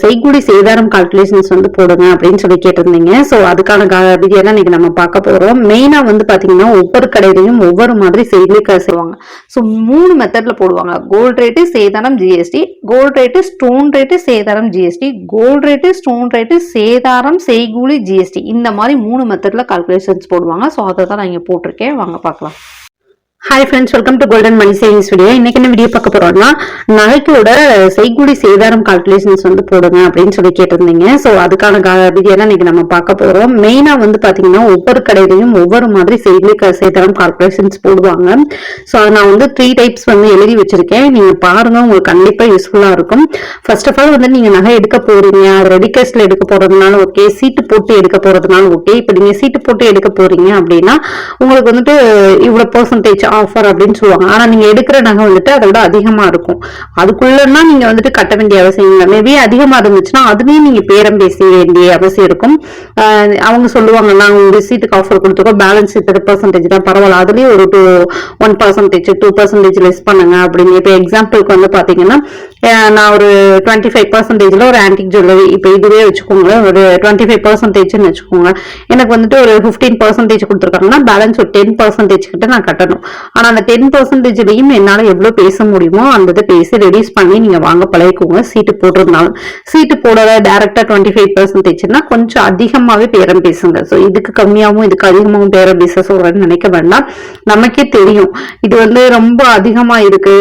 செய்கூலி சேதாரம் கால்குலேஷன்ஸ் வந்து போடுங்க அப்படின்னு சொல்லி கேட்டிருந்தீங்க. ஸோ அதுக்கான வீடியோ தான் இன்னைக்கு நம்ம பார்க்க போகிறோம் மெயினாக வந்து பார்த்தீங்கன்னா ஒவ்வொரு கடையிலையும் ஒவ்வொரு மாதிரி செய்தி செய்வாங்க. ஸோ மூணு மெத்தடில் போடுவாங்க. கோல்ட் ரேட்டு சேதாரம் GST gold rate stone rate சேதாரம் GST gold rate stone rate சேதாரம் செய்கூலி ஜிஎஸ்டி இந்த மாதிரி மூணு மெத்தடில் கால்குலேஷன்ஸ் போடுவாங்க. ஸோ அதை தான் நான் இங்கே போட்டிருக்கேன். வாங்க பார்க்கலாம். Hi friends welcome to golden money savings video இன்னைக்கு என்ன வீடியோ பார்க்க போறோம்னா நகைக்கோட செய்கூலி சேதாரம் கால்குலேஷன்ஸ் வந்து போடுங்க அப்படின்னு சொல்லி கேட்டிருந்தீங்க. ஸோ அதுக்கான வீடியோ தான் இன்னைக்கு நம்ம பார்க்க போறோம். மெயினா வந்து பாத்தீங்கன்னா ஒவ்வொரு கடையிலையும் ஒவ்வொரு மாதிரி செய்கூலி க- சேதாரம் கால்குலேஷன்ஸ் போடுவாங்க. ஸோ அதை நான் வந்து த்ரீ டைப்ஸ் வந்து எழுதி வச்சிருக்கேன். நீங்க பாருங்க உங்களுக்கு கண்டிப்பா யூஸ்ஃபுல்லா இருக்கும். ஃபர்ஸ்ட் ஆஃப் ஆல் வந்து நீங்க நகை எடுக்க போறீங்க. ரெடி கேஷ்ல எடுக்க போறதுனால ஓகே சீட்டு போட்டு எடுக்க போறதுனால ஓகே இப்போ நீங்க சீட்டு போட்டு எடுக்க போறீங்க அப்படின்னா உங்களுக்கு வந்துட்டு இவ்வளவு பர்சன்டேஜ் ஆஃபர் அப்படின்னு சொல்லுவாங்க. ஆனா நீங்க எடுக்கிற நகை வந்துட்டு அதை விட அதிகமா இருக்கும். அதுக்குள்ளன்னா நீங்க வந்துட்டு கட்ட வேண்டிய அவசியம் இல்லை. மேபி அதிகமா இருந்துச்சுன்னா அதுலயும் நீங்க பேரம் பேச வேண்டிய அவசியம் இருக்கும். அவங்க சொல்லுவாங்க நாங்க உங்க சீட்டுக்கு ஆஃபர் கொடுத்துருக்கோம். பேலன்ஸ் இத்தனை பர்சன்டேஜ் தான். பரவாயில்ல அதுலயும் ஒரு two one percentage two percentage less பண்ணுங்க அப்படின்னு. இப்போ எக்ஸாம்பிளுக்கு வந்து பாத்தீங்கன்னா நான் ஒரு டுவெண்ட்டி ஃபைவ் பர்சன்டேஜ்ல ஒரு ஆன்டிக் ஜுவல்லரி இப்போ இதுவே வச்சுக்கோங்களேன் ஒரு டுவெண்ட்டி ஃபைவ் பர்சன்டேஜ்னு வச்சுக்கோங்க. எனக்கு வந்துட்டு ஒரு ஃபிஃப்டீன் பர்சன்டேஜ் கொடுத்துருக்காங்கன்னா பேலன்ஸ் ஒரு டென் பர்சன்டேஜ் கிட்ட நான் கட்டணும். ஆனா அந்த டென் பர்சன்டேஜ்லையும் என்னால எவ்வளவு பேச முடியுமோ அந்த இதை பேசி ரெடியூஸ் பண்ணி நீங்க வாங்க பழகிக்கோங்க. சீட்டு போட்டிருந்தாலும். சீட்டு போடல டேரக்டா டுவெண்ட்டி ஃபைவ் பர்சன்டேஜ்னா கொஞ்சம் அதிகமாவே பேரம் பேசுங்க. ஸோ இதுக்கு கம்மியாகவும் இதுக்கு அதிகமாகவும் பேரம் பேச சொல்கிறேன்னு நினைக்க வேண்டாம். நமக்கே தெரியும். இது வந்து ரொம்ப அதிகமா இருக்கு.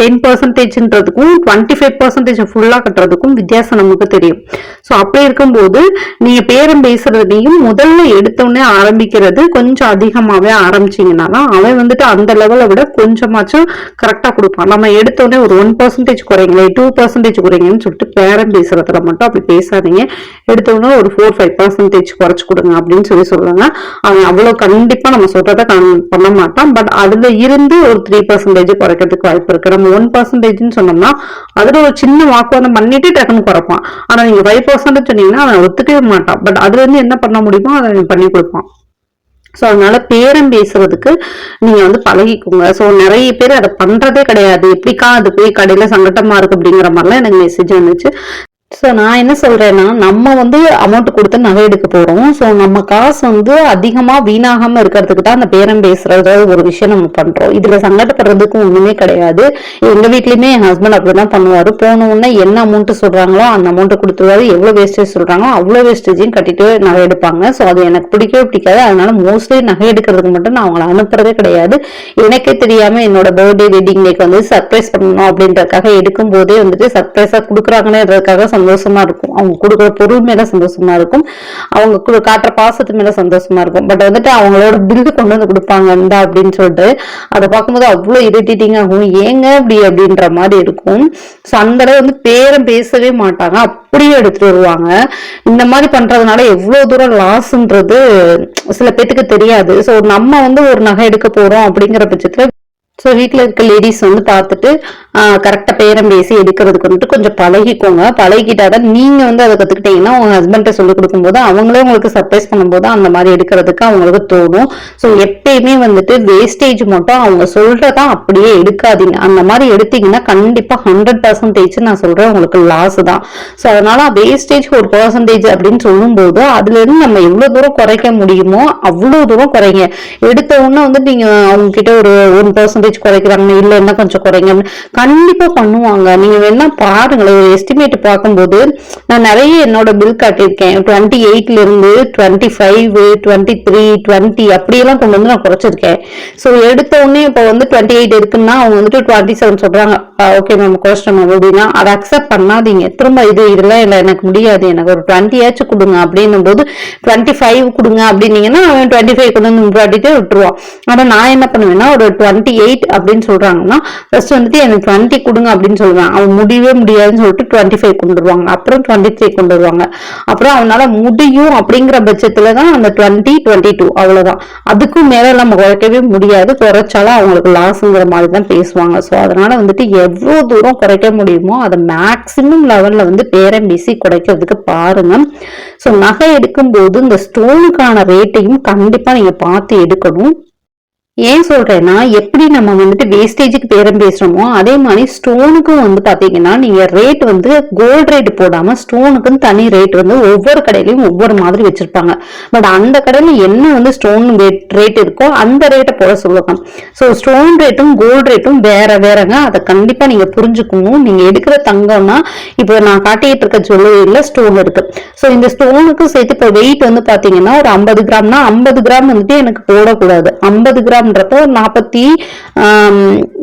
டென் பர்சன்டேஜ்ன்றதுக்கும் டுவெண்ட்டி ஃபைவ் பர்சன்டேஜ் ஃபுல்லா கட்டுறதுக்கும் வித்தியாசம் நமக்கு தெரியும். ஸோ அப்படி இருக்கும்போது நீங்க பேரம் பேசுறதையும் முதல்ல எடுத்தோடனே ஆரம்பிக்கிறது கொஞ்சம் அதிகமாவே ஆரம்பிச்சீங்கன்னா தான் அவன் வந்துட்டு அந்த லெவலை விட கொஞ்சமாச்சும் கரெக்டாக கொடுப்பான். நம்ம எடுத்தோடனே ஒரு ஒன் பர்சன்டேஜ் குறைங்களே டூ பர்சன்டேஜ் குறைங்கன்னு சொல்லிட்டு பேரம் பேசுறதுல மட்டும் அப்படி பேசாதீங்க. எடுத்தோடனே ஒரு ஃபோர் ஃபைவ் பர்சன்டேஜ் குறைச்சி கொடுங்க அப்படின்னு சொல்லி சொல்லுவாங்க. அவன் அவ்வளவு கண்டிப்பாக நம்ம சொல்றதை கண்- பண்ண மாட்டான். பட் அதுல இருந்து ஒரு த்ரீ பர்சன்டேஜ் குறைக்கிறதுக்கு வாய்ப்பு இருக்கு. நம்ம ஒன் பர்சன்டேஜ்னு சொன்னோம்னா அதில் ஒரு சின்ன வாக்குவாதம் பண்ணிட்டு டக்குன்னு குறைப்பான். ஆனால் நீங்கள் ஃபைவ் பர்சன்ட் சொன்னீங்கன்னா அவன் ஒத்துக்கவே மாட்டான். பட் அதுலேருந்து என்ன பண்ண முடியுமோ அதை பண்ணி கொடுப்பான். ஸோ அதனால பேரம் பேசுறதுக்கு நீங்க வந்து பழகிக்கோங்க. ஸோ நிறைய பேர் அதை பண்றதே கிடையாது. எப்படிக்கா அது போய் கடையில சங்கட்டமா இருக்கு அப்படிங்கிற மாதிரிலாம் எனக்கு மெசேஜ் வந்துச்சு. ஸோ நான் என்ன சொல்றேன்னா நம்ம வந்து அமௌண்ட் கொடுத்து நகை எடுக்க போறோம். ஸோ நம்ம காசு வந்து அதிகமா வீணாகாம இருக்கிறதுக்கு தான் அந்த பேரம் பேசுறது ஒரு விஷயம் நம்ம பண்றோம். இதுல சங்கடப்படுறதுக்கு ஒன்றுமே கிடையாது. எங்க வீட்லேயுமே என் ஹஸ்பண்ட் அப்படி தான் பண்ணுவார் போனவுடனே என்ன அமௌண்ட்டு சொல்றாங்களோ அந்த அமௌண்ட் கொடுத்துருவாரு. எவ்வளோ வேஸ்டேஜ் சொல்கிறாங்களோ அவ்வளோ வேஸ்டேஜையும் கட்டிட்டு நகை எடுப்பாங்க ஸோ அது எனக்கு பிடிக்கவே பிடிக்காது. அதனால மோஸ்ட்லி நகை எடுக்கிறதுக்கு மட்டும் நான் அவங்கள அனுப்புறதே கிடையாது. எனக்கே தெரியாமல் என்னோட பர்த்டே வெட்டிங் டேக்கு வந்து சர்ப்ரைஸ் பண்ணணும் அப்படின்றதுக்காக எடுக்கும் போதே வந்துட்டு சர்ப்ரைஸாக கொடுக்குறாங்கன்னு சந்தோஷமா இருக்கும். அவங்க கொடுக்குற பொருள் மேல சந்தோஷமா இருக்கும். அவங்க காட்டுற பாசத்து மேல சந்தோஷமா இருக்கும். பட் வந்துட்டு அவங்களோட பில்லு கொண்டு வந்து கொடுப்பாங்க இந்தா அப்படின்னு சொல்லிட்டு அதை பார்க்கும்போது அவ்வளோ இரிட்டேட்டிங் ஆகும் ஏங்க இப்படி அப்படின்ற மாதிரி இருக்கும். ஸோ அந்த அளவு வந்து பேரம் பேசவே மாட்டாங்க. அப்படியே எடுத்துட்டு வருவாங்க. இந்த மாதிரி பண்றதுனால எவ்வளவு தூரம் லாஸ்ன்றது சில பேத்துக்கு தெரியாது. ஸோ நம்ம வந்து ஒரு நகை எடுக்க போறோம் அப்படிங்கிற பட்சத்துல ஸோ வீட்டில் இருக்க லேடிஸ் வந்து பார்த்துட்டு கரெக்டாக பேரம் பேசி எடுக்கிறதுக்கு வந்துட்டு கொஞ்சம் பழகிக்கோங்க. பழகிட்டாதான் நீங்கள் வந்து அதை கற்றுக்கிட்டீங்கன்னா உங்கள் ஹஸ்பண்ட்டை சொல்லி கொடுக்கும்போது அவங்களே உங்களுக்கு சர்ப்ரைஸ் பண்ணும்போது அந்த மாதிரி எடுக்கிறதுக்கு அவங்களுக்கு தோணும். ஸோ எப்பயுமே வந்துட்டு வேஸ்டேஜ் மட்டும் அவங்க சொல்கிறதா அப்படியே எடுக்காதீங்க. அந்த மாதிரி எடுத்தீங்கன்னா கண்டிப்பாக ஹண்ட்ரட் பர்சன்டேஜ் நான் சொல்கிறேன் உங்களுக்கு லாஸ் தான். ஸோ அதனால் வேஸ்டேஜ் ஒரு பர்சன்டேஜ் அப்படின்னு சொல்லும்போது அதுலேருந்து நம்ம எவ்வளோ தூரம் குறைக்க முடியுமோ அவ்வளோ தூரம் குறைங்க. எடுத்த உடனே வந்து நீங்கள் அவங்க கிட்ட ஒரு ஒன் பர்சன்டேஜ் குறைக்கிறாங்க இல்ல என்ன கொஞ்சம் குறைங்க கண்டிப்பாக கண்டிப்பா பண்ணுவாங்க. நீங்க வேணா பாருங்களேன் ஒரு எஸ்டிமேட் பார்க்கும்போது நான் நிறைய என்னோட பில் காட்டியிருக்கேன். டுவெண்ட்டி எயிட்ல இருந்து twenty five twenty three twenty அப்படியெல்லாம் கொண்டு வந்து நான் குறைச்சிருக்கேன். ஸோ எடுத்த உடனே இப்போ வந்து டுவெண்ட்டி எயிட் இருக்குன்னா அவங்க வந்துட்டு டுவெண்ட்டி செவன் சொல்றாங்க ஓகே மேம் குறைச்சிட்டோம் மேம் அப்படின்னா அதை அக்செப்ட் பண்ணாதீங்க. திரும்ப இது இதெல்லாம் இல்லை எனக்கு முடியாது. எனக்கு ஒரு டுவெண்ட்டி ஆச்சும் கொடுங்க அப்படின்னும் போது டுவெண்ட்டி ஃபைவ் கொடுங்க அப்படின்னீங்கன்னா அவன் டுவெண்ட்டி ஃபைவ் கொண்டு வந்து முன்னாடிட்டு விட்டுருவான். ஆனால் நான் என்ன பண்ணுவேன்னா ஒரு டுவெண்ட்டி எயிட் அப்படின்னு சொல்றாங்கன்னா ஃபர்ஸ்ட் வந்துட்டு எனக்கு டுவெண்ட்டி கொடுங்க அப்படின்னு சொல்லுவேன் அவன் முடியவே முடியாதுன்னு சொல்லிட்டு டுவெண்ட்டி ஃபைவ் கொண்டு வருவாங்க. அப்புறம் டுவெண்ட்டி த்ரீ கொண்டு வருவாங்க. அப்புறம் அவனால முடியும் அப்படிங்கிற பட்சத்துல தான் அந்த டுவெண்ட்டி டுவெண்ட்டி டூ அவ்வளவுதான். அதுக்கும் மேல நம்ம குறைக்கவே முடியாது. குறைச்சாலும் அவங்களுக்கு லாஸ்ங்கிற மாதிரி தான் பேசுவாங்க. ஸோ அதனால வந்துட்டு எவ்வளவு தூரம் குறைக்க முடியுமோ அதை மேக்சிமம் லெவல்ல வந்து பேரம் பேசி குறைக்கிறதுக்கு பாருங்க. ஸோ நகை எடுக்கும்போது இந்த ஸ்டோனுக்கான ரேட்டையும் கண்டிப்பா நீங்க பார்த்து எடுக்கணும். ஏன் சொல்றேன்னா எப்படி நம்ம வந்துட்டு வேஸ்டேஜுக்கு பேரம் பேசுறோமோ அதே மாதிரி ஸ்டோனுக்கும் வந்து பாத்தீங்கன்னா நீங்க ரேட் வந்து கோல்ட் ரேட் போடாம ஸ்டோனுக்கும் தனி ரேட் வந்து ஒவ்வொரு கடையிலயும் ஒவ்வொரு மாதிரி வச்சிருப்பாங்க. பட் அந்த கடையில என்ன வந்து ஸ்டோன் ரேட் இருக்கோ அந்த ரேட்டை போட சொல்லுவாங்க. ஸோ ஸ்டோன் ரேட்டும் கோல்ட் ரேட்டும் வேற வேறங்க. அதை கண்டிப்பா நீங்க புரிஞ்சுக்கணும். நீங்க எடுக்கிற தங்கம்னா இப்போ நான் காட்டிட்டு இருக்க ஜுவல்லரியில ஸ்டோன் இருக்கு. ஸோ இந்த ஸ்டோனுக்கும் சேர்த்து இப்போ வெயிட் வந்து பாத்தீங்கன்னா ஒரு ஐம்பது கிராம்னா ஐம்பது கிராம் வந்துட்டு எனக்கு போடக்கூடாது. ஐம்பது கிராம் கிராம்ன்றப்போ நாற்பத்தி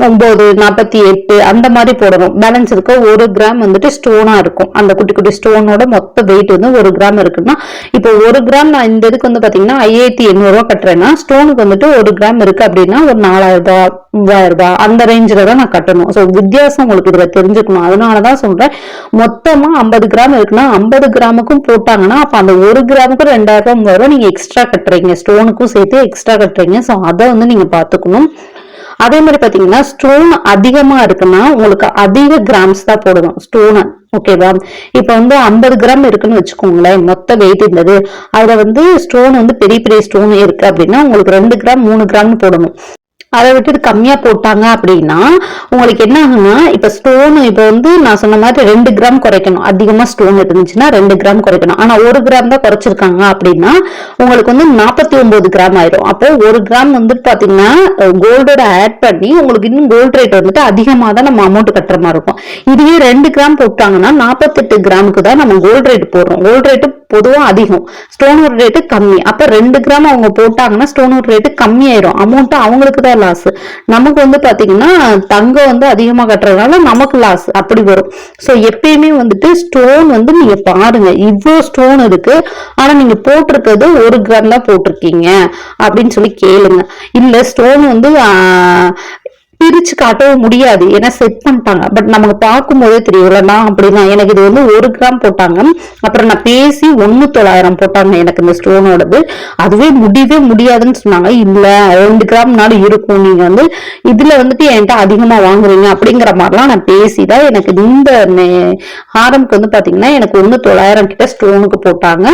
ஒம்பது நாற்பத்தி எட்டு அந்த மாதிரி போடணும். பேலன்ஸ் இருக்க ஒரு கிராம் வந்துட்டு ஸ்டோனா இருக்கும். அந்த குட்டி குட்டி ஸ்டோனோட மொத்த வெயிட் வந்து ஒரு கிராம் இருக்குன்னா இப்போ ஒரு கிராம் நான் இந்த இதுக்கு வந்து பாத்தீங்கன்னா ஐயாயிரத்தி எண்ணூறு ரூபா கட்டுறேன்னா ஸ்டோனுக்கு வந்துட்டு ஒரு கிராம் இருக்கு அப்படின்னா ஒரு நாலாயிரம் ரூபாய் மூவாயிரம் ரூபாய் அந்த ரேஞ்சில தான் நான் கட்டணும். ஸோ வித்தியாசம் உங்களுக்கு இதுல தெரிஞ்சுக்கணும். அதனாலதான் சொல்றேன். மொத்தமா ஐம்பது கிராம் இருக்குன்னா ஐம்பது கிராமுக்கும் போட்டாங்கன்னா அப்ப அந்த ஒரு கிராமுக்கும் ரெண்டாயிரம் ரூபாய் மூவாயிரம் ரூபாய் நீங்க எக்ஸ்ட்ரா கட்டுறீங்க. ஸ்டோனுக்கும் சேர்த்து எக்ஸ்ட்ரா கட்டுறீங்க. ஸோ அதை வந்து நீங்க பாத்துக்கணும். அதே மாதிரி பாத்தீங்கன்னா ஸ்டோன் அதிகமா இருக்குன்னா உங்களுக்கு அதிக கிராம்ஸ் தான் போடணும் ஸ்டோன் ஓகேவா இப்ப வந்து ஐம்பது கிராம் இருக்குன்னு வச்சுக்கோங்களேன். மொத்த வெயிட் இருந்தது. அதுல வந்து ஸ்டோன் வந்து பெரிய பெரிய ஸ்டோன் இருக்கு அப்படின்னா உங்களுக்கு ரெண்டு கிராம் மூணு கிராம்னு போடணும். அதை விட்டுட்டு கம்மியா போட்டாங்க அப்படின்னா உங்களுக்கு என்ன ஆகுன்னா இப்ப ஸ்டோன் இப்ப வந்து நான் சொன்ன மாதிரி ரெண்டு கிராம் குறைக்கணும். அதிகமா ஸ்டோன் இருந்துச்சுன்னா ரெண்டு கிராம் குறைக்கணும். ஆனா ஒரு கிராம் தான் குறைச்சிருக்காங்க அப்படின்னா உங்களுக்கு வந்து நாற்பத்தி ஒன்பது கிராம் ஆயிரும். அப்போ ஒரு கிராம் வந்துட்டு பாத்தீங்கன்னா கோல்டோட ஆட் பண்ணி உங்களுக்கு இன்னும் கோல்ட் ரேட் வந்துட்டு அதிகமா தான் நம்ம அமௌண்ட் கட்டுற மாதிரி இருக்கும். இதுவே ரெண்டு கிராம் போட்டாங்கன்னா நாற்பத்தெட்டு கிராமுக்கு தான் நம்ம கோல்ட் ரேட் போடுறோம். கோல்ட் ரேட்டு பொதுவா அதிகம். ஸ்டோனோட ரேட்டு கம்மி. அப்ப ரெண்டு கிராம் அவங்க போட்டாங்கன்னா ஸ்டோனோட ரேட்டு கம்மி ஆயிரும். அமௌண்ட் அவங்களுக்கு தான் லாஸ் நமக்கு வந்து பாத்தீங்கன்னா தங்கம் வந்து அதிகமா கட்டுறதுனால நமக்கு லாஸ் அப்படி வரும். சோ எப்பயுமே வந்துட்டு ஸ்டோன் வந்து நீங்க பாருங்க. இவ்வளோ ஸ்டோன் இருக்கு. ஆனா நீங்க போட்டிருக்கிறது ஒரு கிராம் தான் போட்டிருக்கீங்க. அப்படின்னு சொல்லி கேளுங்க. இல்ல ஸ்டோன் வந்து பிரிச்சு காட்டவும் முடியாது. ஏன்னா செட் பண்ணிட்டாங்க. பட் நமக்கு பார்க்கும் போதே தெரியும்ல நான் அப்படிதான். எனக்கு இது வந்து ஒரு கிராம் போட்டாங்க. அப்புறம் நான் பேசி ஒன்னு தொள்ளாயிரம் போட்டாங்க எனக்கு இந்த ஸ்டோனோடது அதுவே முடியவே முடியாதுன்னு சொன்னாங்க. இல்ல ரெண்டு கிராம்னால இருக்கும். நீங்க வந்து இதுல வந்துட்டு என்கிட்ட அதிகமா வாங்குறீங்க அப்படிங்கிற மாதிரிலாம் நான் பேசிதான் எனக்கு இந்த ஆரம்புக்கு வந்து பாத்தீங்கன்னா எனக்கு ஒண்ணு தொள்ளாயிரம் கிட்ட ஸ்டோனுக்கு போட்டாங்க.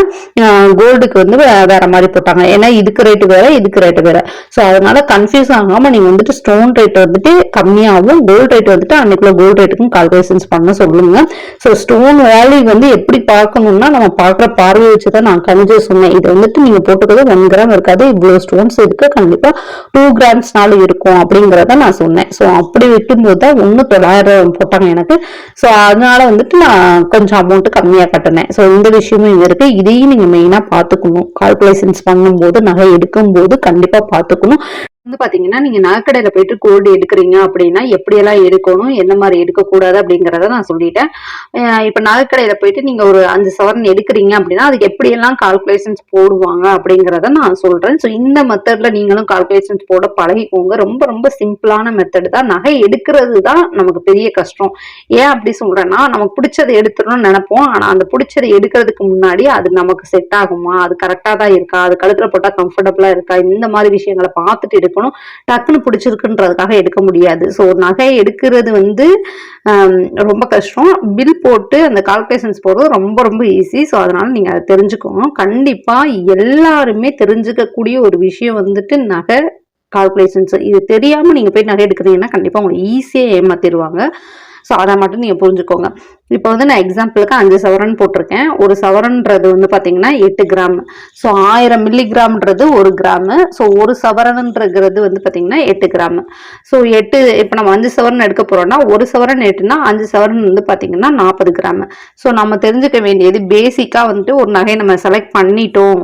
கோல்டுக்கு வந்து வே- வேற மாதிரி போட்டாங்க. ஏன்னா இதுக்கு ரேட்டு வேற இதுக்கு ரேட்டு வேற. சோ அதனால கன்ஃபியூஸ் ஆகாம நீங்க வந்துட்டு ஸ்டோன் ரேட் வந்து வந்துட்டு கம்மியாகும் கோல்ட் ரேட் வந்துட்டு அன்னைக்குள்ள கோல்ட் ரேட்டுக்கும் கால்குலேஷன்ஸ் பண்ண சொல்லுங்க. ஸோ ஸ்டோன் வேல்யூ வந்து எப்படி பார்க்கணும்னா நம்ம பார்க்குற பார்வையை வச்சு தான் நான் கணிஞ்சு சொன்னேன். இது வந்துட்டு நீங்க போட்டுக்கிறது ஒன் கிராம் இருக்காது. இவ்வளோ ஸ்டோன்ஸ் இருக்கு. கண்டிப்பா டூ கிராம்ஸ்னாலும் இருக்கும் அப்படிங்கிறத நான் சொன்னேன். ஸோ அப்படி விட்டும்போது தான் ஒன்று தொள்ளாயிரம் போட்டாங்க எனக்கு. ஸோ அதனால வந்துட்டு நான் கொஞ்சம் அமௌண்ட் கம்மியாக கட்டினேன். ஸோ இந்த விஷயமும் இங்கே இருக்கு. இதையும் நீங்க மெயினாக பார்த்துக்கணும். கால்குலேஷன்ஸ் பண்ணும்போது நகை எடுக்கும்போது கண்டிப்பாக பார்த்துக்கணும். வந்து பாத்தீங்கன்னா நீங்க நகைக்கடையில போயிட்டு கோல்டு எடுக்கிறீங்க அப்படின்னா எப்படியெல்லாம் எடுக்கணும் எந்த மாதிரி எடுக்கக்கூடாது அப்படிங்கிறத நான் சொல்லிட்டேன். இப்ப நகைக்கடையில போயிட்டு நீங்க ஒரு அஞ்சு சவரன் எடுக்கிறீங்க அப்படின்னா அதுக்கு எப்படியெல்லாம் கால்குலேஷன்ஸ் போடுவாங்க அப்படிங்கிறத நான் சொல்றேன். ஸோ இந்த மெத்தட்ல நீங்களும் கால்குலேஷன்ஸ் போட பழகிக்கோங்க. ரொம்ப ரொம்ப சிம்பிளான மெத்தட் தான். நகை எடுக்கிறது தான் நமக்கு பெரிய கஷ்டம். ஏன் அப்படி சொல்றேன்னா நமக்கு பிடிச்சதை எடுத்துடணும்னு நினைப்போம். ஆனா அந்த பிடிச்சதை எடுக்கிறதுக்கு முன்னாடி அது நமக்கு செட் ஆகுமா? அது கரெக்டா தான் இருக்கா? அது கழுத்துல போட்டா கம்ஃபர்டபுளா இருக்கா? இந்த மாதிரி விஷயங்களை பார்த்துட்டு எடுக்க எடுக்கணும். டக்குன்னு பிடிச்சிருக்குன்றதுக்காக எடுக்க முடியாது. ஸோ நகை எடுக்கிறது வந்து ரொம்ப கஷ்டம். பில் போட்டு அந்த கால்குலேஷன்ஸ் போடுறது ரொம்ப ரொம்ப ஈஸி ஸோ அதனால நீங்கள் அதை தெரிஞ்சுக்கணும் கண்டிப்பாக எல்லாருமே தெரிஞ்சுக்கக்கூடிய ஒரு விஷயம் வந்துட்டு நகை கால்குலேஷன்ஸ் இது தெரியாமல் நீங்கள் போய் நகை எடுக்கிறீங்கன்னா கண்டிப்பாக உங்களை ஈஸியாக ஏமாத்திடுவாங்க. ஸோ அதை மட்டும் நீங்கள் புரிஞ்சுக்கோங்க. இப்போ வந்து நான் எக்ஸாம்பிளுக்கு அஞ்சு சவரன் போட்டிருக்கேன். ஒரு சவரன்றது வந்து பார்த்தீங்கன்னா எட்டு கிராம் ஸோ ஆயிரம் மில்லிகிராம்ன்றது ஒரு கிராமு ஸோ ஒரு சவரன்ன்றது வந்து பார்த்தீங்கன்னா எட்டு கிராமு ஸோ எட்டு இப்போ நம்ம அஞ்சு சவரன் எடுக்க போகிறோம்னா ஒரு சவரன் எட்டுனா அஞ்சு சவரன் வந்து பார்த்தீங்கன்னா நாற்பது கிராமு ஸோ நம்ம தெரிஞ்சுக்க வேண்டியது பேசிக்காக வந்துட்டு ஒரு நகை நம்ம செலக்ட் பண்ணிட்டோம்.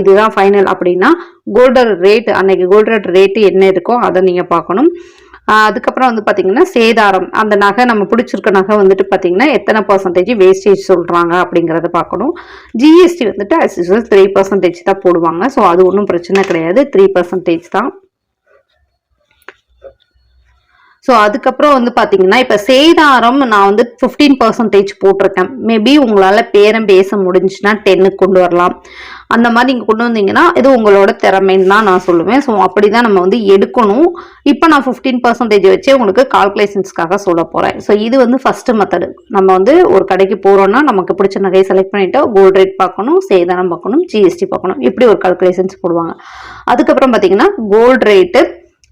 இதுதான் ஃபைனல் அப்படின்னா கோல்டர் ரேட் அன்னைக்கு கோல்டர் ரேட்டு என்ன இருக்கோ அதை நீங்கள் பார்க்கணும். அதுக்கப்புறம் வந்து பார்த்தீங்கன்னா சேதாரம். அந்த நகை நம்ம பிடிச்சிருக்க நகை வந்துட்டு பார்த்தீங்கன்னா எத்தனை பர்சன்டேஜ் வேஸ்டேஜ் சொல்கிறாங்க அப்படிங்கிறத பார்க்கணும். ஜிஎஸ்டி வந்துட்டு அஸ் யூஸ்வல் த்ரீ பர்சன்டேஜ் தான் போடுவாங்க. ஸோ அது ஒன்றும் பிரச்சனை கிடையாது. த்ரீ பர்சன்டேஜ் தான். ஸோ அதுக்கப்புறம் வந்து பார்த்தீங்கன்னா இப்போ சேதாரம் நான் வந்து ஃபிஃப்டீன் பர்சன்டேஜ் போட்டிருக்கேன். மேபி உங்களால் பேரம் பேச முடிஞ்சுன்னா டென்னுக்கு கொண்டு வரலாம். அந்த மாதிரி நீங்கள் கொண்டு வந்தீங்கன்னா இது உங்களோட திறமைன்னு தான் நான் சொல்லுவேன். ஸோ அப்படி தான் நம்ம வந்து எடுக்கணும். இப்போ நான் ஃபிஃப்டீன் பர்சன்டேஜ் வச்சு உங்களுக்கு கால்குலேஷன்ஸ்க்காக சொல்ல போகிறேன் ஸோ இது வந்து ஃபஸ்ட்டு மெத்தடு நம்ம வந்து ஒரு கடைக்கு போகிறோம்னா நமக்கு பிடிச்ச நகையை செலக்ட் பண்ணிவிட்டு கோல்ட் ரேட் பார்க்கணும் சேதாரம் பார்க்கணும் ஜிஎஸ்டி பார்க்கணும். இப்படி ஒரு கால்குலேஷன்ஸ் போடுவாங்க. அதுக்கப்புறம் பார்த்தீங்கன்னா கோல்ட் ரேட்டு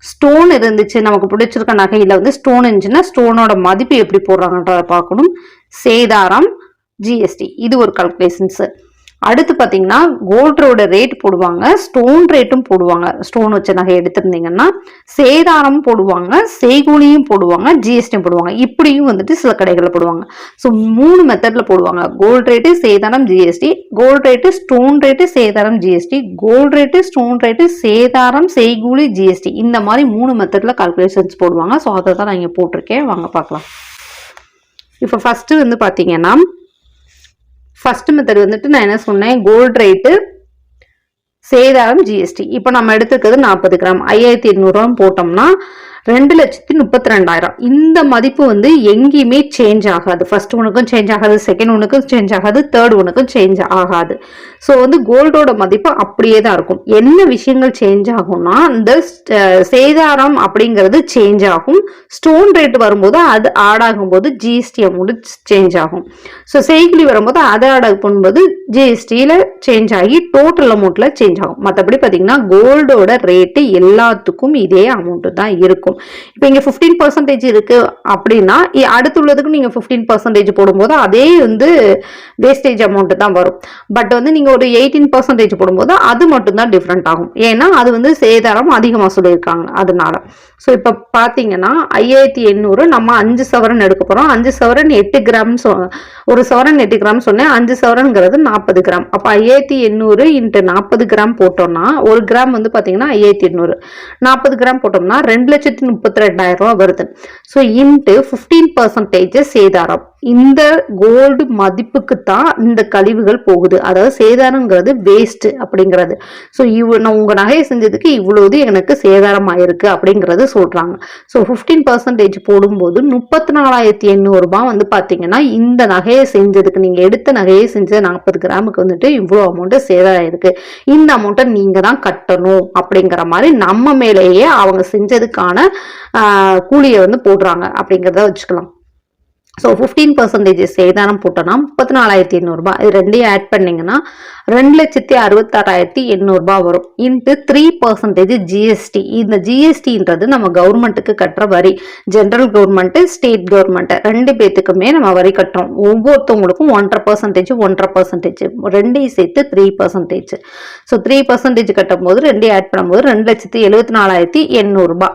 ஸ்டோன் இருந்துச்சு நமக்கு பிடிச்சிருக்க நகையில வந்து ஸ்டோன் இருந்துச்சுன்னா ஸ்டோனோட மதிப்பு எப்படி போடுறாங்கன்றதை பார்க்கணும். சேதாரம் ஜிஎஸ்டி இது ஒரு கல்குலேஷன்ஸ் அடுத்து பார்த்தீங்கன்னா கோல்டோட ரேட் போடுவாங்க ஸ்டோன் ரேட்டும் போடுவாங்க. ஸ்டோன் வச்ச நகை எடுத்திருந்தீங்கன்னா சேதாரம் போடுவாங்க செய்கூலியும் போடுவாங்க ஜிஎஸ்டியும் போடுவாங்க. இப்படியும் வந்துட்டு சில கடைகளில் போடுவாங்க. ஸோ மூணு மெத்தடில் போடுவாங்க. கோல்ட் ரேட்டு சேதாரம் GST gold rate stone rate சேதாரம் GST gold rate stone rate சேதாரம் செய்கூலி ஜிஎஸ்டி இந்த மாதிரி மூணு மெத்தடில் கால்குலேஷன்ஸ் போடுவாங்க. ஸோ அதை தான் நான் இங்கே போட்டிருக்கேன். வாங்க பார்க்கலாம். இப்போ ஃபஸ்ட்டு வந்து பார்த்தீங்கன்னா ஃபர்ஸ்ட் மெத்தட் வந்துட்டு நான் என்ன சொன்னேன்? கோல்ட் ரேட்டு சேதாரம் ஜிஎஸ்டி இப்போ நம்ம எடுத்துக்கிறது நாற்பது கிராம். ஐயாயிரத்தி எண்ணூறுரூவா போட்டோம்னா ரெண்டு லட்சத்தி முப்பத்தி ரெண்டாயிரம் இந்த மதிப்பு வந்து எங்கேயுமே சேஞ்ச் ஆகாது. ஃபர்ஸ்ட் ஒனுக்கும் சேஞ்ச் ஆகாது செகண்ட் ஒனுக்கும் சேஞ்ச் ஆகாது தேர்ட் ஒனுக்கும் சேஞ்ச் ஆகாது. ஸோ வந்து கோல்டோட மதிப்பு அப்படியே தான் இருக்கும். என்ன விஷயங்கள் சேஞ்ச் ஆகும்னா இந்த சேதாரம் அப்படிங்கிறது சேஞ்ச் ஆகும். ஸ்டோன் ரேட் வரும்போது அது ஆட் ஆகும்போது ஜிஎஸ்டி அமௌண்ட் சேஞ்ச் ஆகும். ஸோ செய்குலி வரும்போது அதை ஆட் பண்ணும்போது ஜிஎஸ்டியில் சேஞ்ச் ஆகி டோட்டல் அமௌண்ட்டில் சேஞ்ச் ஆகும். மற்றபடி பார்த்தீங்கன்னா கோல்டோட ரேட்டு எல்லாத்துக்கும் இதே அமௌண்ட்டு தான் இருக்கும். இப்போ இங்கே ஃபிஃப்டீன் பர்சன்டேஜ் இருக்கு அப்படின்னா அடுத்து உள்ளதுக்கு நீங்கள் ஃபிஃப்டீன் பர்சன்டேஜ் போடும்போது அதே வந்து வேஸ்டேஜ் அமௌண்ட் தான் வரும். பட் வந்து நீங்கள் ஒரு எயிட்டீன் பர்சன்டேஜ் போடும்போது அது மட்டும்தான் டிஃப்ரெண்ட் ஆகும். ஏன்னா அது வந்து சேதாரம் அதிகமாக சொல்லியிருக்காங்க அதனால. ஸோ இப்போ பார்த்தீங்கன்னா ஐயாயிரத்தி எண்ணூறு நம்ம அஞ்சு சவரன் எடுக்க போகிறோம் அஞ்சு சவரன் எட்டு கிராம் சொ ஒரு சவரன் எட்டு கிராம் சொன்னேன். அஞ்சு சவரன்கிறது நாற்பது கிராம் அப்போ ஐயாயிரத்தி எண்ணூறு இன்ட்டு நாற்பது கிராம் போட்டோம்னா ஒரு கிராம் வந்து பார்த்தீங்கன்னா ஐயாயிரத்தி எண்ணூறு. நாற்பது கிராம் போட்டோம்னா ரெண்டு லட்சத்தி முப்பத்தி ரெண்டாயிரம் ரூபா வருது. ஸோ இன்ட்டு ஃபிஃப்டீன் பர்சன்டேஜ் சேதாரம். இந்த கோல்டு மதிப்புக்கு தான் இந்த கழிவுகள் போகுது. அதாவது சேதாரங்கிறது வேஸ்ட் அப்படிங்கிறது. ஸோ இவ் நான் உங்கள் நகையை செஞ்சதுக்கு இவ்வளோது எனக்கு சேதாரம் ஆயிருக்கு அப்படிங்கிறது சொல்கிறாங்க ஸோ ஃபிஃப்டீன் பர்சன்டேஜ் போடும்போது முப்பத்தி நாலாயிரத்தி எண்ணூறுபா வந்து பார்த்தீங்கன்னா இந்த நகையை செஞ்சதுக்கு நீங்கள் எடுத்த நகையை செஞ்ச நாற்பது கிராமுக்கு வந்துட்டு இவ்வளோ அமௌண்ட்டு சேதாரம் ஆயிருக்கு இந்த அமௌண்ட்டை நீங்கள் தான் கட்டணும் அப்படிங்கிற மாதிரி நம்ம மேலேயே அவங்க செஞ்சதுக்கான கூலியை வந்து போடுறாங்க அப்படிங்கிறத வச்சுக்கலாம். ஸோ ஃபிஃப்டீன் பர்சன்டேஜ் சேதாரம் போட்டோன்னா முப்பத்தி நாலாயிரத்தி எண்ணூறுபா. இது ரெண்டையும் ஆட் பண்ணீங்கன்னா ரெண்டு லட்சத்தி அறுபத்தாறாயிரத்தி எண்ணூறுபா வரும். இன்ட்டு த்ரீ பர்சன்டேஜ் ஜிஎஸ்டி இந்த ஜிஎஸ்டின்றது நம்ம கவர்மெண்ட்டுக்கு கட்டுற வரி. ஜென்ரல் கவர்மெண்ட்டு ஸ்டேட் கவர்மெண்ட்டு ரெண்டு பேத்துக்குமே நம்ம வரி கட்டுறோம். ஒவ்வொருத்தவங்களுக்கும் ஒன்றரை பர்சன்டேஜ் ஒன்றரை பர்சன்டேஜ் ரெண்டையும் சேர்த்து three percentage so three percentage கட்டும் போது ரெண்டையும் ஆட் பண்ணும்போது ரெண்டு லட்சத்தி எழுபத்தி நாலாயிரத்தி எண்ணூறுபா.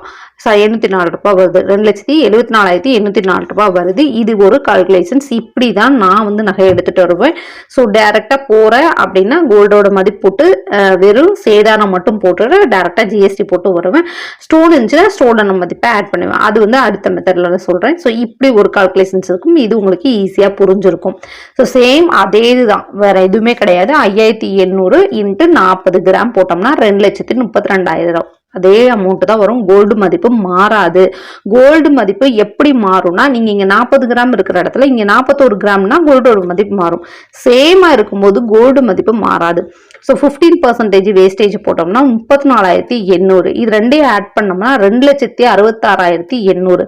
எண்ணூற்றி நாலு ரூபாய் வருது. ரெண்டு லட்சத்தி எழுபத்தி நாலாயிரத்தி எண்ணூற்றி நாலு ரூபாய் வருது. இது ஒரு கால்குலேஷன்ஸ் இப்படி தான் நான் வந்து நகை எடுத்துகிட்டு வருவேன். ஸோ டேரெக்டாக போகிறேன் அப்படின்னா கோல்டோட மதிப்பு போட்டு வெறும் சேதாரம் மட்டும் போட்டு டேரெக்டாக ஜிஎஸ்டி போட்டு வருவேன். ஸ்டோன் இருந்துச்சுன்னா ஸ்டோனோட மதிப்பை ஆட் பண்ணுவேன். அது வந்து அடுத்த மெத்தடில் சொல்கிறேன் ஸோ இப்படி ஒரு கால்குலேஷன்ஸ் இருக்கும். இது உங்களுக்கு ஈஸியாக புரிஞ்சிருக்கும். ஸோ சேம் அதே இதுதான். வேற எதுவுமே கிடையாது. ஐயாயிரத்தி எண்ணூறு இன்ட்டு நாற்பது கிராம் போட்டோம்னா ரெண்டு லட்சத்தி முப்பத்தி ரெண்டாயிரம். அதே அமௌண்ட் தான் வரும். கோல்டு மதிப்பு மாறாது. கோல்டு மதிப்பு எப்படி மாறும்னா நீங்கள் இங்கே நாற்பது கிராம் இருக்கிற இடத்துல இங்கே நாற்பத்தோரு கிராம்னா கோல்டோட மதிப்பு மாறும். சேமாக இருக்கும்போது கோல்டு மதிப்பு மாறாது. ஸோ ஃபிஃப்டீன் பர்சன்டேஜ் வேஸ்டேஜ் போட்டோம்னா முப்பத்தி நாலாயிரத்தி எண்ணூறு. இது ரெண்டையும் ஆட் பண்ணோம்னா ரெண்டு லட்சத்தி அறுபத்தாறாயிரத்தி எண்ணூறு.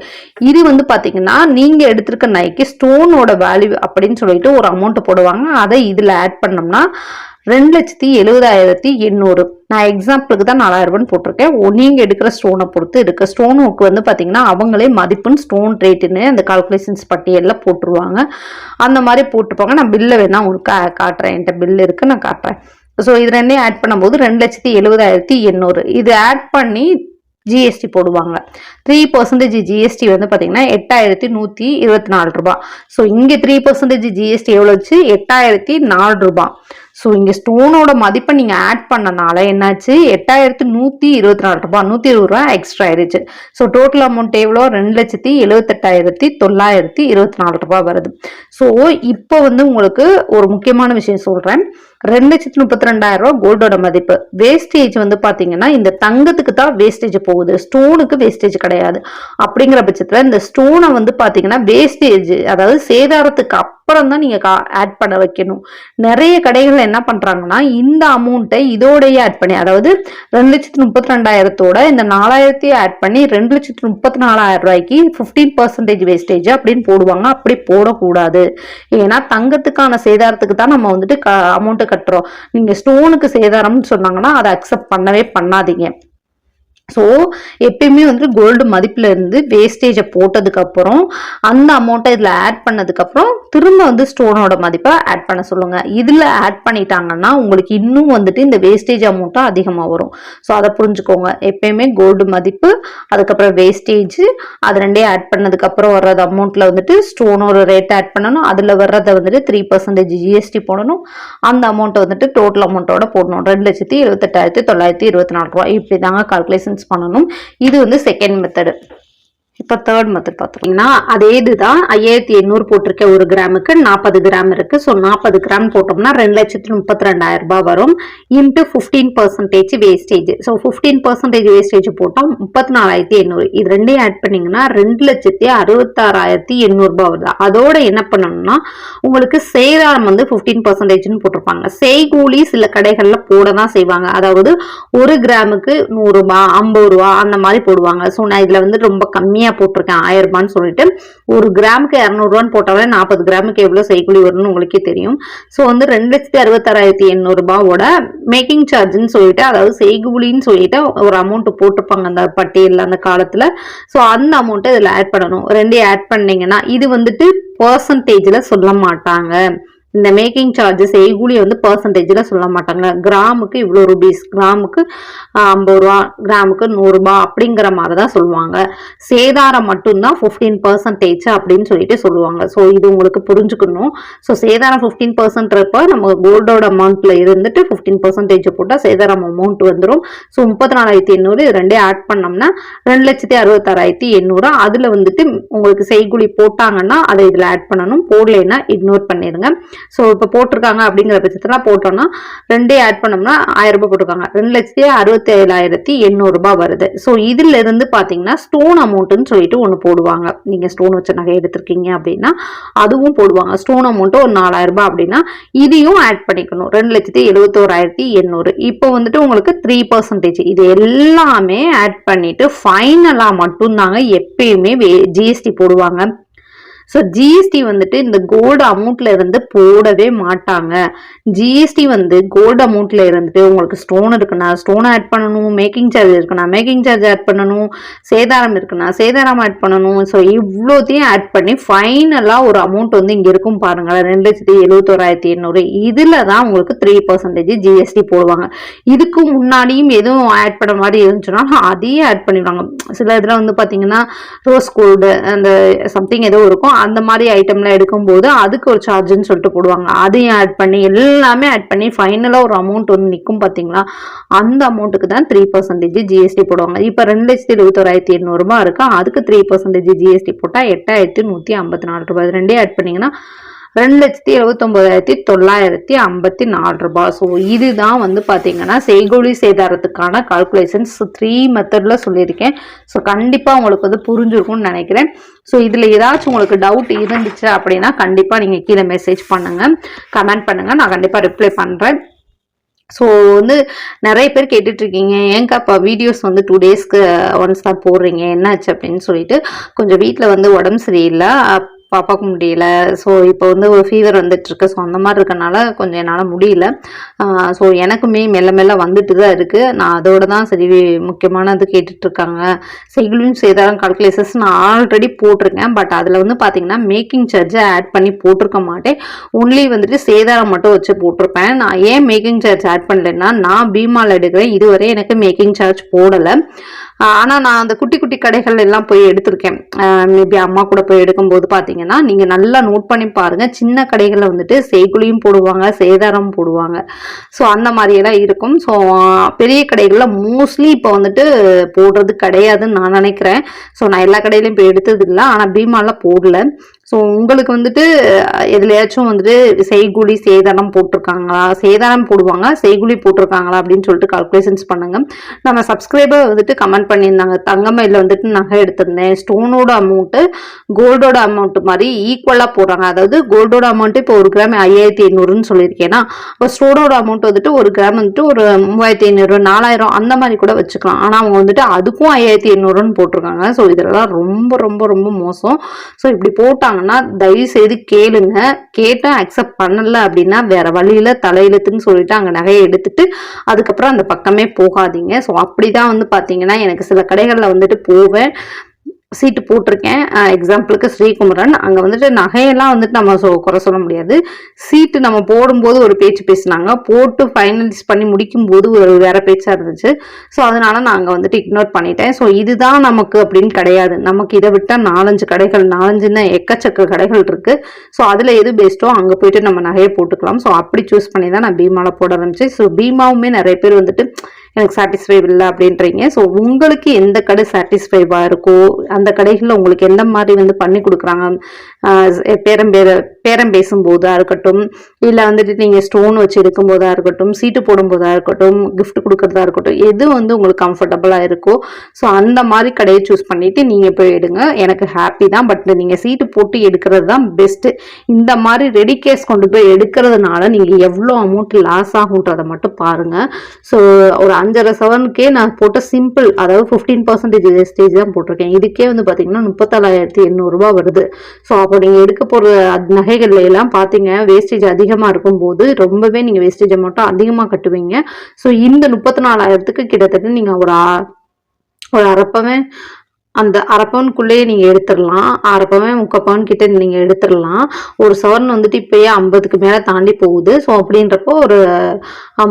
இது வந்து பார்த்தீங்கன்னா நீங்கள் எடுத்திருக்க நைக்கு ஸ்டோனோட வேல்யூ அப்படின்னு சொல்லிட்டு ஒரு அமௌண்ட் போடுவாங்க. அதை இதில் ஆட் பண்ணோம்னா ரெண்டு லட்சத்தி எழுபதாயிரத்தி எண்ணூறு. நான் எக்ஸாம்பிளுக்கு தான் நாலாயிரரூபான்னு போட்டிருக்கேன். ஒ- நீங்கள் எடுக்கிற ஸ்டோனை பொறுத்து இருக்கு ஸ்டோனுக்கு வந்து பார்த்தீங்கன்னா அவங்களே மதிப்புன்னு ஸ்டோன் ரேட்டுன்னு அந்த கால்குலேஷன்ஸ் பட்டியலில் போட்டுருவாங்க. அந்த மாதிரி போட்டுருப்பாங்க. நான் பில்லை வேணால் உங்களுக்கு காட்டுறேன். என்கிட்ட பில் இருக்கு நான் காட்டுறேன். ஸோ இது ரெண்டையும் ஆட் பண்ணும்போது ரெண்டு லட்சத்தி எழுபதாயிரத்தி எண்ணூறு. இது ஆட் பண்ணி ஜிஎஸ்டி போடுவாங்க. த்ரீ பர்சன்டேஜ் ஜிஎஸ்டி வந்து பார்த்தீங்கன்னா எட்டாயிரத்தி நூற்றி இருபத்தி நாலு ரூபா ஸோ இங்கே த்ரீ பர்சன்டேஜ் ஜிஎஸ்டி எவ்வளோ வச்சு எட்டாயிரத்தி நாலு ரூபா ஸோ இங்கே ஸ்டோனோட மதிப்பை நீங்கள் ஆட் பண்ணனால என்னாச்சு? எட்டாயிரத்து நூற்றி இருபத்தி நாலு ரூபா நூற்றி இருபது ரூபா எக்ஸ்ட்ரா ஆயிடுச்சு. ஸோ டோட்டல் அமௌண்ட் எவ்வளோ? ரெண்டு லட்சத்தி எழுபத்தெட்டாயிரத்தி தொள்ளாயிரத்தி இருபத்தி நாலு ரூபாய் வருது. ஸோ இப்போ வந்து உங்களுக்கு ஒரு முக்கியமான விஷயம் சொல்கிறேன் ரெண்டு லட்சத்தி முப்பத்தி ரெண்டாயிரம் ரூபா கோல்டோட மதிப்பு. வேஸ்டேஜ் வந்து பார்த்தீங்கன்னா இந்த தங்கத்துக்கு தான் வேஸ்டேஜ் போகுது. ஸ்டோனுக்கு வேஸ்டேஜ் கிடையாது. அப்படிங்கிற பட்சத்தில் இந்த ஸ்டோனை வந்து பார்த்தீங்கன்னா வேஸ்டேஜ் அதாவது சேதாரத்துக்கு அப்புறம் தான் நீங்கள் ஆட் பண்ண வைக்கணும். நிறைய கடைகள் என்ன பண்ணுறாங்கன்னா இந்த அமௌண்ட்டை இதோடையே ஆட் பண்ணி அதாவது ரெண்டு லட்சத்தி முப்பத்தி ரெண்டாயிரத்தோட இந்த நாலாயிரத்தையும் ஆட் பண்ணி ரெண்டு லட்சத்தி முப்பத்தி நாலாயிரம் ரூபாய்க்கு ஃபிஃப்டீன் பர்சன்டேஜ் வேஸ்டேஜ் அப்படின்னு போடுவாங்க. அப்படி போடக்கூடாது. ஏன்னா தங்கத்துக்கான சேதாரத்துக்கு தான் நம்ம வந்துட்டு க அமௌண்ட்டு கட்டுறோம். நீங்கள் ஸ்டோனுக்கு சேதாரம்னு சொன்னாங்கன்னா அதை அக்செப்ட் பண்ணவே பண்ணாதீங்க. ஸோ எப்பயுமே வந்து கோல்டு மதிப்பில் இருந்து வேஸ்டேஜை போட்டதுக்கப்புறம் அந்த அமௌண்ட்டை இதில் ஆட் பண்ணதுக்கப்புறம் திரும்ப வந்து ஸ்டோனோட மதிப்பை ஆட் பண்ண சொல்லுங்கள் இதில் ஆட் பண்ணிட்டாங்கன்னா உங்களுக்கு இன்னும் வந்துட்டு இந்த வேஸ்டேஜ் அமௌண்ட்டும் அதிகமாக வரும். ஸோ அதை புரிஞ்சுக்கோங்க. எப்பயுமே கோல்டு மதிப்பு அதுக்கப்புறம் வேஸ்டேஜ் அது ரெண்டே ஆட் பண்ணதுக்கப்புறம் வர்றது அமௌண்ட்டில் வந்துட்டு ஸ்டோனோட ரேட் ஆட் பண்ணணும். அதில் வர்றதை வந்துட்டு த்ரீ பர்சன்டேஜ் ஜிஎஸ்டி போடணும். அந்த அமௌண்ட்டை வந்துட்டு டோட்டல் அமௌண்ட்டோட போடணும். ரெண்டு லட்சத்தி எழுபத்தெட்டாயிரத்தி தொள்ளாயிரத்தி இருபத்தி நாலு ரூபா இப்படி தாங்க கால்குலேஷன்ஸ் பண்ணணும். இது வந்து செகண்ட் மெத்தடு இப்போ தேர்ட் மெத்தட் பார்த்துக்கிட்டிங்கன்னா அதே இதுதான் ஐயாயிரத்தி எண்ணூறு போட்டிருக்க ஒரு கிராமுக்கு நாற்பது கிராம் இருக்கு. ஸோ நாற்பது கிராம் போட்டோம்னா ரெண்டு லட்சத்தி முப்பத்தி ரெண்டாயிரம் ரூபாய் வரும். Into fifteen percentage wastage so fifteen percentage wastage போட்டோம் முப்பத்தி நாலாயிரத்தி எண்ணூறு. இது ரெண்டையும் ஆட் பண்ணீங்கன்னா ரெண்டு லட்சத்தி அறுபத்தாறாயிரத்தி எண்ணூறுபா வருது. அதோட என்ன பண்ணணும்னா உங்களுக்கு சேதாரம் வந்து ஃபிஃப்டீன் பர்சன்டேஜ்னு போட்டிருப்பாங்க. செய்கூலி சில கடைகளில் போட தான் செய்வாங்க. அதாவது ஒரு கிராமுக்கு நூறுரூபா ஐம்பது ரூபா அந்த மாதிரி போடுவாங்க. ஸோ நான் இதில் வந்து ரொம்ப கம்மியாக போட்டிருக்கேன் ஆயிரம் ரூபான்னு சொல்லிட்டு. ஒரு கிராமுக்கு இரநூறுவான்னு போட்டாலே நாற்பது கிராமுக்கு எவ்வளோ செய்கூலி வரும்னு உங்களுக்கே தெரியும். ஸோ வந்து ரெண்டு லட்சத்தி அறுபத்தாறாயிரத்தி எண்ணூறுபாவோட மேக்கிங் சார்ஜ்னு சொல்லிட்டு அதாவது செய்கூலின்னு சொல்லிட்டு ஒரு அமௌண்ட் போட்டிருப்பாங்க அந்த பட்டியலில் அந்த காலத்தில். ஸோ அந்த அமௌண்ட்டை இதில் ஆட் பண்ணணும். ரெண்டையும் ஆட் பண்ணீங்கன்னா இது வந்துட்டு பர்சன்டேஜில் சொல்ல மாட்டாங்க. இந்த மேக்கிங் சார்ஜஸ் செய்கூலி வந்து பர்சன்டேஜில் சொல்ல மாட்டாங்க. கிராமுக்கு இவ்வளோ ருபீஸ் கிராமுக்கு ஐம்பது ரூபா கிராமுக்கு நூறுரூபா அப்படிங்கிற மாதிரி தான் சொல்லுவாங்க. சேதாரம் மட்டும்தான் ஃபிஃப்டீன் பர்சன்டேஜ் அப்படின்னு சொல்லிட்டு சொல்லுவாங்க. ஸோ இது உங்களுக்கு புரிஞ்சுக்கணும். ஸோ சேதாரம் ஃபிஃப்டீன் பர்சன்ட்றப்ப நம்ம கோல்டோட அமௌண்ட்டில் இருந்துட்டு ஃபிஃப்டீன் பர்சன்டேஜ் போட்டால் சேதாரம் அமௌண்ட் வந்துடும் ஸோ முப்பத்தி நாலாயிரத்தி எண்ணூறு இது ரெண்டே ஆட் பண்ணோம்னா ரெண்டு லட்சத்தி அறுபத்தாறாயிரத்தி எண்ணூறு அதில் வந்துட்டு உங்களுக்கு செய்கூலி போட்டாங்கன்னா அதை இதில் ஆட் பண்ணணும். போடலைன்னா இக்னோர் பண்ணிடுங்க. ஸோ இப்போ போட்டிருக்காங்க அப்படிங்கிற பட்சத்தில் போட்டோம்னா ரெண்டே ஆட் பண்ணோம்னா ஆயிரம் ரூபாய் போட்டிருக்காங்க. ரெண்டு லட்சத்தி அறுபத்தி ஏழாயிரத்தி எண்ணூறுபா வருது. ஸோ இதுல இருந்து பார்த்தீங்கன்னா ஸ்டோன் அமௌண்ட்டுன்னு சொல்லிட்டு ஒன்று போடுவாங்க. நீங்கள் ஸ்டோன் வச்ச நகை எடுத்திருக்கீங்க அப்படின்னா அதுவும் போடுவாங்க. ஸ்டோன் அமௌண்ட்டு ஒரு நாலாயிரம் ரூபாய் அப்படின்னா இதையும் ஆட் பண்ணிக்கணும். ரெண்டு லட்சத்தி எழுபத்தோராயிரத்தி எண்ணூறு. இப்போ வந்துட்டு உங்களுக்கு த்ரீ பர்சன்டேஜ் இது எல்லாமே ஆட் பண்ணிட்டு ஃபைனலாக மட்டும்தாங்க எப்பயுமே ஜிஎஸ்டி போடுவாங்க. ஸோ ஜிஎஸ்டி வந்துட்டு இந்த கோல்டு அமௌண்ட்ல இருந்து போடவே மாட்டாங்க. ஜிஎஸ்டி வந்து கோல்டு அமௌண்ட்ல இருந்துட்டு உங்களுக்கு ஸ்டோன் இருக்குன்னா ஸ்டோன் ஆட் பண்ணணும் மேக்கிங் சார்ஜ் இருக்குன்னா மேக்கிங் சார்ஜ் ஆட் பண்ணணும் சேதாரம் இருக்குன்னா சேதாரம் ஆட் பண்ணணும். ஸோ இவ்வளோத்தையும் ஆட் பண்ணி ஃபைனலாக ஒரு அமௌண்ட் வந்து இங்கே இருக்கும் பாருங்களேன் ரெண்டு லட்சத்தி எழுபத்தோராயிரத்தி எண்ணூறு. இதில் தான் உங்களுக்கு த்ரீ பர்சன்டேஜ் ஜிஎஸ்டி போடுவாங்க. இதுக்கு முன்னாடியும் எதுவும் ஆட் பண்ண மாதிரி இருந்துச்சுன்னா அதையும் ஆட் பண்ணிடுவாங்க. சில இதில் வந்து பார்த்தீங்கன்னா ரோஸ் கோல்டு அந்த சம்திங் ஏதோ இருக்கும். அந்த மாதிரி ஐட்டம்லாம் எடுக்கும்போது அதுக்கு ஒரு சார்ஜுன்னு சொல்லிட்டு போடுவாங்க. அதையும் ஆட் பண்ணி எல்லாமே ஆட் பண்ணி ஃபைனலாக ஒரு அமௌண்ட் வந்து நிற்கும் பார்த்தீங்களா அந்த அமௌண்ட்டுக்கு தான் த்ரீ பர்சன்டேஜ் ஜிஎஸ்டி போடுவாங்க. இப்போ ரெண்டு லட்சத்தி எழுபத்தோராயிரத்தி எண்ணூறுபா இருக்கா? அதுக்கு த்ரீ பர்சன்டேஜ் ஜிஎஸ்டி போட்டால் எட்டாயிரத்தி நூற்றி ஐம்பத்தி நாலு ரூபாய். ரெண்டே ஆட் பண்ணிங்கன்னா ரெண்டு லட்சத்தி எழுபத்தொம்போதாயிரத்தி தொள்ளாயிரத்தி ஐம்பத்தி நாலு ரூபாய். ஸோ இதுதான் வந்து பார்த்தீங்கன்னா செய்கூலி சேதாரத்துக்கான கால்குலேஷன்ஸ் த்ரீ மெத்தடில் சொல்லியிருக்கேன். ஸோ கண்டிப்பாக உங்களுக்கு வந்து புரிஞ்சிருக்கும்னு நினைக்கிறேன். ஸோ இதில் ஏதாச்சும் உங்களுக்கு டவுட் இருந்துச்சு அப்படின்னா கண்டிப்பாக நீங்கள் கீழே மெசேஜ் பண்ணுங்கள் கமெண்ட் பண்ணுங்கள் நான் கண்டிப்பாக ரிப்ளை பண்ணுறேன் ஸோ வந்து நிறைய பேர் கேட்டுட்ருக்கீங்க ஏங்கா இப்போ வீடியோஸ் வந்து டூ டேஸ்க்கு ஒன்ஸ் தான் போடுறீங்க. என்னாச்சு அப்படின்னு சொல்லிட்டு கொஞ்சம் வீட்டில் வந்து உடம்பு சரியில்லை. பாப்பாவுக்கு முடியல. ஸோ இப்போ வந்து ஒரு ஃபீவர் வந்துட்டுருக்கு. ஸோ அந்த மாதிரி இருக்கனால கொஞ்சம் என்னால் முடியல. ஸோ எனக்குமே மெல்ல மெல்ல வந்துட்டு தான் இருக்குது நான் அதோட தான் சரி முக்கியமானது கேட்டுட்ருக்காங்க இருக்காங்க செய்தாலும் சேதாரம் கால்குலேஷன்ஸ் நான் ஆல்ரெடி போட்டிருக்கேன். பட் அதில் வந்து பார்த்திங்கன்னா மேக்கிங் சார்ஜை ஆட் பண்ணி போட்டிருக்க மாட்டேன். ஒன்லி வந்துட்டு சேதாரம் மட்டும் வச்சு போட்டிருப்பேன். நான் ஏன் மேக்கிங் சார்ஜ் ஆட் பண்ணலைன்னா நான் பீமாவில் எடுக்கிறேன். இதுவரை எனக்கு மேக்கிங் சார்ஜ் போடலை. ஆனால் நான் அந்த குட்டி குட்டி கடைகள் எல்லாம் போய் எடுத்திருக்கேன். மேபி அம்மா கூட போய் எடுக்கும்போது பார்த்தீங்கன்னா நீங்கள் நல்லா நோட் பண்ணி பாருங்கள் சின்ன கடைகளில் வந்துட்டு செய்குலியும் போடுவாங்க சேதாரம் போடுவாங்க. ஸோ அந்த மாதிரியெல்லாம் இருக்கும். ஸோ பெரிய கடைகளில் மோஸ்ட்லி இப்போ வந்துட்டு போடுறது கிடையாதுன்னு நான் நினைக்கிறேன். ஸோ நான் எல்லா கடையிலையும் போய் எடுத்தது இல்லை ஆனால் பீமாலாம் போடல. ஸோ உங்களுக்கு வந்துட்டு எதுலையாச்சும் வந்துட்டு செய்குழி சேதாரம் போட்டிருக்காங்களா? சேதாரம் போடுவாங்க செய்குழி போட்டிருக்காங்களா அப்படின்னு சொல்லிட்டு கால்குலேஷன்ஸ் பண்ணுங்க. நம்ம சப்ஸ்கிரைபர் வந்துட்டு கமெண்ட் பண்ணியிருந்தாங்க. தங்கமயில வந்துட்டு நகை எடுத்திருந்தேன். ஸ்டோனோட அமௌண்ட்டு கோல்டோட அமௌண்ட் மாதிரி ஈக்குவலாக போடுறாங்க. அதாவது கோல்டோட அமௌண்ட்டு இப்போ ஒரு கிராம் ஐயாயிரத்தி எண்ணூறுன்னு சொல்லியிருக்கேன்னா இப்போ ஸ்டோனோட அமௌண்ட் வந்துட்டு ஒரு கிராம் வந்துட்டு ஒரு மூவாயிரத்தி ஐநூறு நாலாயிரம் அந்த மாதிரி கூட வச்சுக்கலாம். ஆனால் அவங்க வந்துட்டு அதுக்கும் ஐயாயிரத்தி எண்ணூறுன்னு போட்டிருக்காங்க. ஸோ இதெல்லாம் ரொம்ப ரொம்ப ரொம்ப மோசம். ஸோ இப்படி போட்டாங்க. சொல்லிட்டாங்கன்னா தயவு செய்து கேளுங்க. கேட்டால் அக்செப்ட் பண்ணல அப்படின்னா வேற வழியில தலையெழுத்துன்னு சொல்லிட்டு அங்கே நகையை எடுத்துட்டு அதுக்கப்புறம் அந்த பக்கமே போகாதீங்க. ஸோ அப்படிதான் வந்து பார்த்தீங்கன்னா எனக்கு சில கடைகளில் வந்துட்டு போவேன். சீட்டு போட்டிருக்கேன். எக்ஸாம்பிளுக்கு ஸ்ரீகுமரன். அங்கே வந்துட்டு நகையெல்லாம் வந்துட்டு நம்ம சொ குறை சொல்ல முடியாது. சீட்டு நம்ம போடும்போது ஒரு பேச்சு பேசினாங்க. போட்டு ஃபைனலைஸ் பண்ணி முடிக்கும் போது ஒரு வேற பேச்சாக இருந்துச்சு. ஸோ அதனால நான் அங்கே வந்துட்டு இக்னோர் பண்ணிட்டேன். ஸோ இதுதான் நமக்கு அப்படின்னு கிடையாது. நமக்கு இதை விட்டால் நாலஞ்சு கடைகள் நாலஞ்சுன்னு எக்கச்சக்க கடைகள் இருக்குது ஸோ அதில் எது பெஸ்ட்டோ அங்கே போயிட்டு நம்ம நகையை போட்டுக்கலாம். ஸோ அப்படி சூஸ் பண்ணி தான் நான் பீமாவில் போட ஆரம்பிச்சேன். ஸோ பீமாவுமே நிறைய பேர் வந்துட்டு எனக்கு சாட்டிஸ்ஃபை இல்லை அப்படின்றீங்க. ஸோ உங்களுக்கு எந்த கடை சாட்டிஸ்ஃபைவாக இருக்கோ அந்த கடைகளில் உங்களுக்கு எந்த மாதிரி வந்து பண்ணி கொடுக்குறாங்க பேரம் பேர பேரம் பேசும்போதாக இருக்கட்டும் இல்லை வந்துட்டு நீங்கள் ஸ்டோன் வச்சு எடுக்கும்போதா இருக்கட்டும் சீட்டு போடும்போதாக இருக்கட்டும் கிஃப்ட் கொடுக்கறதா இருக்கட்டும் எது வந்து உங்களுக்கு கம்ஃபர்டபுளாக இருக்கோ ஸோ அந்த மாதிரி கடையை சூஸ் பண்ணிவிட்டு நீங்கள் போய் எடுங்க. எனக்கு ஹாப்பி தான் பட் நீங்கள் சீட்டு போட்டு எடுக்கிறது தான் பெஸ்ட்டு இந்த மாதிரி ரெடி கேஸ் கொண்டு போய் எடுக்கிறதுனால நீங்கள் எவ்வளோ அமௌண்ட் லாஸ் ஆகுன்றதை மட்டும் பாருங்கள் ஸோ ஒரு அஞ்சரை செவனுக்கே நான் போட்ட சிம்பிள் அதாவது ஃபிஃப்டீன் பர்சன்டேஜ் வேஸ்டேஜ் தான் போட்டிருக்கேன். இதுக்கே வந்து பார்த்தீங்கன்னா முப்பத்தாலாயிரத்தி எண்ணூறுரூவா வருது. ஸோ அப்போ நீங்கள் எடுக்க போகிற நகைகள்ல எல்லாம் பார்த்தீங்க வேஸ்டேஜ் அதிகமாக இருக்கும்போது ரொம்பவே நீங்கள் வேஸ்டேஜ் அமௌண்ட்டும் அதிகமாக கட்டுவீங்க. ஸோ இந்த முப்பத்தி நாலாயிரத்துக்கு கிட்டத்தட்ட நீங்கள் ஒரு ஒரு அரப்பவன் அந்த அரப்பவனுக்குள்ளேயே நீங்கள் எடுத்துடலாம். அரைப்பவன் முக்கால் பவுன் கிட்ட நீங்கள் எடுத்துடலாம். ஒரு சவரன் வந்துட்டு இப்போயே ஐம்பதுக்கு மேலே தாண்டி போகுது. ஸோ அப்படின்றப்போ ஒரு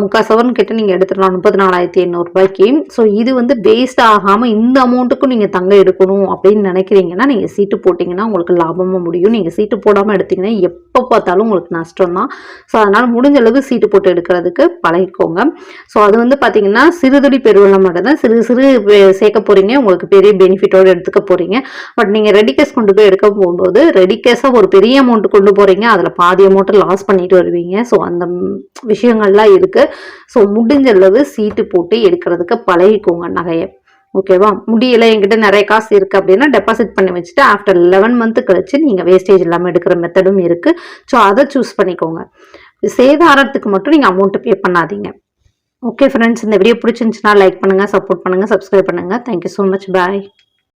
முக்கால் சவரன் கிட்ட நீங்கள் எடுத்துடலாம். முப்பத்தி நாலாயிரத்தி எண்ணூறுபாய்க்கு ஸோ இது வந்து வேஸ்ட் ஆகாமல் இந்த அமௌண்ட்டுக்கும் நீங்கள் தங்க எடுக்கணும் அப்படின்னு நினைக்கிறீங்கன்னா நீங்கள் சீட்டு போட்டிங்கன்னா உங்களுக்கு லாபமாக முடியும். நீங்கள் சீட்டு போடாமல் எடுத்தீங்கன்னா எப்போ பார்த்தாலும் உங்களுக்கு நஷ்டம் தான் ஸோ அதனால் முடிஞ்ச அளவுக்கு சீட்டு போட்டு எடுக்கிறதுக்கு பழகிக்கோங்க. ஸோ அது வந்து பார்த்தீங்கன்னா சிறுதுளி பெருவெள்ளம் மட்டும்தான். சிறு சிறு சேர்க்க போகிறீங்க உங்களுக்கு பெரிய பெனிஃபிட் பெனிஃபிட்டோடு எடுத்துக்க போகிறீங்க பட் நீங்கள் ரெடி கேஸ் கொண்டு போய் எடுக்க போகும்போது ரெடி கேஸாக ஒரு பெரிய அமௌண்ட் கொண்டு போகிறீங்க அதில் பாதி அமௌண்ட்டை லாஸ் பண்ணிட்டு வருவீங்க. ஸோ அந்த விஷயங்கள்லாம் இருக்குது ஸோ முடிஞ்ச அளவு சீட்டு போட்டு எடுக்கிறதுக்கு பழகிக்கோங்க நகையை. ஓகேவா முடியல என்கிட்ட நிறைய காசு இருக்குது அப்படின்னா டெபாசிட் பண்ணி வச்சுட்டு ஆஃப்டர் லெவன் மந்த் கழிச்சு நீங்கள் வேஸ்டேஜ் இல்லாமல் எடுக்கிற மெத்தடும் இருக்குது ஸோ அதை சூஸ் பண்ணிக்கோங்க. சேதாரத்துக்கு மட்டும் நீங்கள் அமௌண்ட் பே பண்ணாதீங்க. ஓகே ஃப்ரெண்ட்ஸ் இந்த வீடியோ பிடிச்சிருந்துச்சுன்னா லைக் பண்ணுங்கள் சப்போர்ட் பண்ணுங்கள் சப்ஸ்கிரைப் பண்ணுங்கள் thank you so much bye